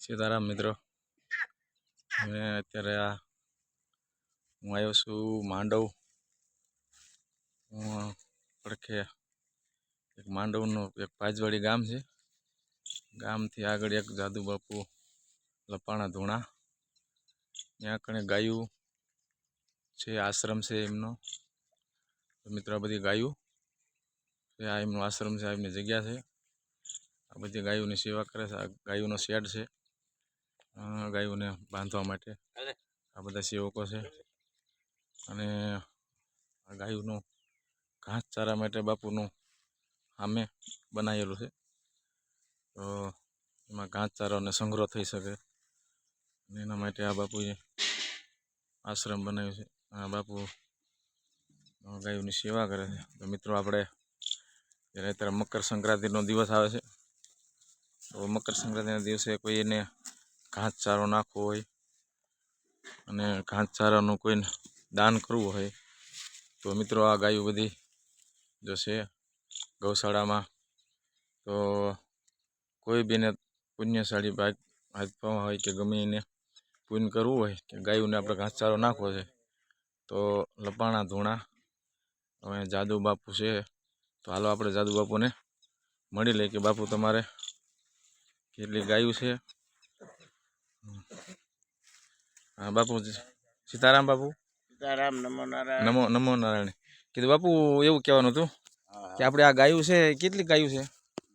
સીતારામ મિત્રો. મેં અત્યારે આ હું આવ્યો છું માંડવ. હું પડખે એક માંડવનું એક પાજવાડી ગામ છે. ગામથી આગળ એક જાદુ બાપુ લપાણા ધૂણા. ત્યાં કણે ગાયું છે, આશ્રમ છે એમનો. મિત્રો બધી ગાયું આ એમનો આશ્રમ છે, આ એમની જગ્યા છે. આ બધી ગાયોની સેવા કરે છે. આ ગાયોનો શેડ છે. ગાયોને બાંધવા માટે આ બધા સેવકો છે. અને આ ગાયોનું ઘાસચારા માટે બાપુનું સામે બનાવેલું છે. તો એમાં ઘાસચારાનો સંગ્રહ થઈ શકે. અને એના માટે આ બાપુએ આશ્રમ બનાવ્યો છે. આ બાપુ ગાયોની સેવા કરે છે. તો મિત્રો આપણે જ્યારે અત્યારે મકર સંક્રાંતિનો દિવસ આવે છે તો મકર સંક્રાંતિના દિવસે કોઈ એને ઘાસચારો નાખવો હોય અને ઘાસચારાનું કોઈને દાન કરવું હોય, તો મિત્રો આ ગાયો બધી જો છે ગૌશાળામાં, તો કોઈ બીને પુણ્યશાળી ભાગ હાથમાં હોય કે ગમે એને પૂન કરવું હોય કે ગાયોને આપણે ઘાસચારો નાખવો છે, તો લપાણા ધૂણા, હવે જાદુ બાપુ છે, તો હાલો આપણે જાદુ બાપુને મળી લઈએ કે બાપુ તમારે કેટલી ગાયું છે. હા બાપુ સીતારામ બાપુ? સીતારામ નમો નારાયણ. નમો નમો નારાયણ. કીધું બાપુ એવું કહેવાનું હતું કે આપણે આ ગાયું છે કેટલી ગાયું છે?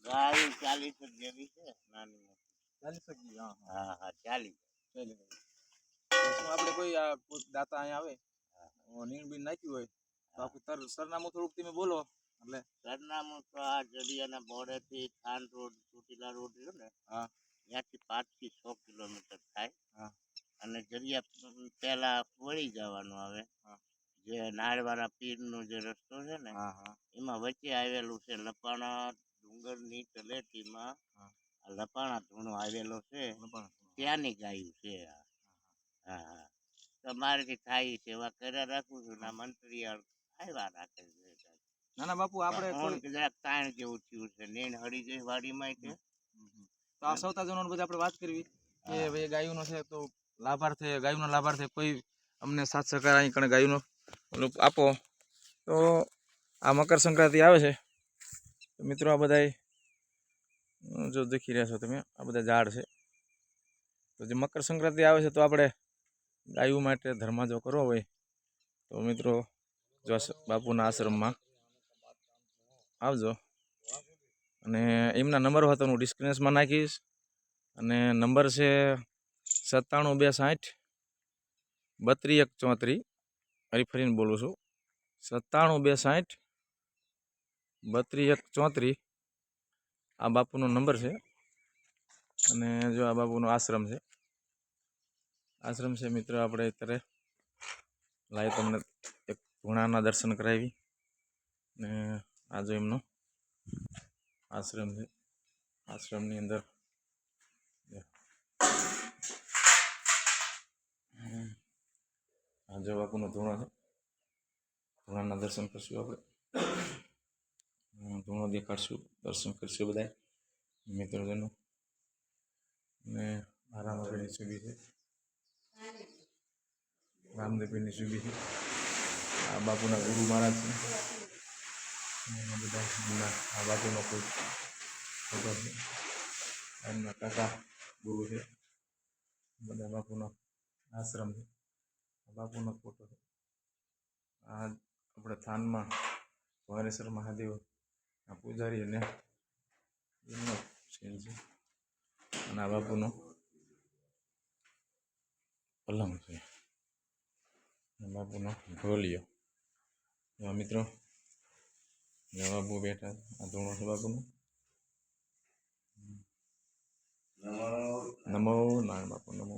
ગાયું ચાલીસ જેવી છે નાની મોટી. હા. હા ચાલીસ. આપણે કોઈ દાતા અહીંયા આવે? નીણ બીણ નાખ્યું હોય. તો આપણું સરનામું થોડુંક તમે બોલો. એટલે સરનામું તો આ જડિયાના બોર્ડેથી થાન રોડ ચોટીલા રોડ રહ્યો ને હા. ત્યાંથી પાંચથી છ કિલોમીટર થાય. અને જડિયા પેલા વળી જવાનું આવે. જે નાળવાળા પીરનો જે રસ્તો છે ને એમાં વચ્ચે આવેલું છે લપાણા ડુંગરની તલેટીમાં. લપાણા ધૂણો આવેલો છે. ત્યાંની ગાયું છે. હા હા. તમારેથી થાય સેવા કર્યા રાખું છું ના મંત્રી આવ્યા રાખે છે. ના ના બાપુ આપણે તાણ જેવું થયું છે. નીણ હળી ગઈ વાડીમાં કે? તો આ સૌતાજનો બધી આપણે વાત કરવી કે ભાઈ ગાયુંનો છે તો લાભાર્થે ગાયુંનો લાભાર્થે કોઈ અમને સાથ સહકાર અહીં કણે ગાયુંનો? આપો. તો આ મકર સંક્રાંતિ આવે છે. તો મિત્રો આ બધાય જો દેખી રહ્યા છો તમે આ બધા ઝાડ છે. તો જે મકર સંક્રાંતિ આવે છે તો આપણે ગાયું માટે ધર્મા જો કરવો હોય. તો મિત્રો જો બાપુના આશ્રમમાં આવજો. અને એમના નંબર હોય તો હું ડિસ્ક્રિપ્શનમાં નાખીશ. અને નંબર છે સત્તાણું બે સાઠ બત્રી એક ચોત્રી હરીફરીને બોલું છું. સત્તાણું બે સાઠ બત્રી એક ચોત્રી આ બાપુનો નંબર છે. અને જો આ બાપુનો આશ્રમ છે. આશ્રમ છે મિત્રો, આપણે અત્યારે લાઈ તમને એક ધૂણાના દર્શન કરાવી. ને આ જો એમનો આશ્રમ છે આશ્રમની અંદર. આ જો બાપુનો ધૂણો છે. ધૂણાના દર્શન કરશું આપણે. ધૂણો દેખાડશું, દર્શન કરશું બધા મિત્રજનો. ને આરામ આપણી સુબી છે. રામદેવીની સુબી છે. આ બાપુના ગુરુ મહારાજ છે. બધા એમના આ બાપુનો કોઈ ફોટો છે એમના કાકા ગુરુ છે બધા બાપુનો આશ્રમ છે બાપુનો ફોટો છે આ આપણે થાનમાં ભવાનેશ્વર મહાદેવ આ પૂજારી અને એમનો સીન છે અને આ બાપુનો પલંગ છે બાપુનો ઢોલિયો મિત્રો એવા બાપુ બેઠા. આ ધૂણો છે બાપુનો નમો નારાયણ બાપુ નમો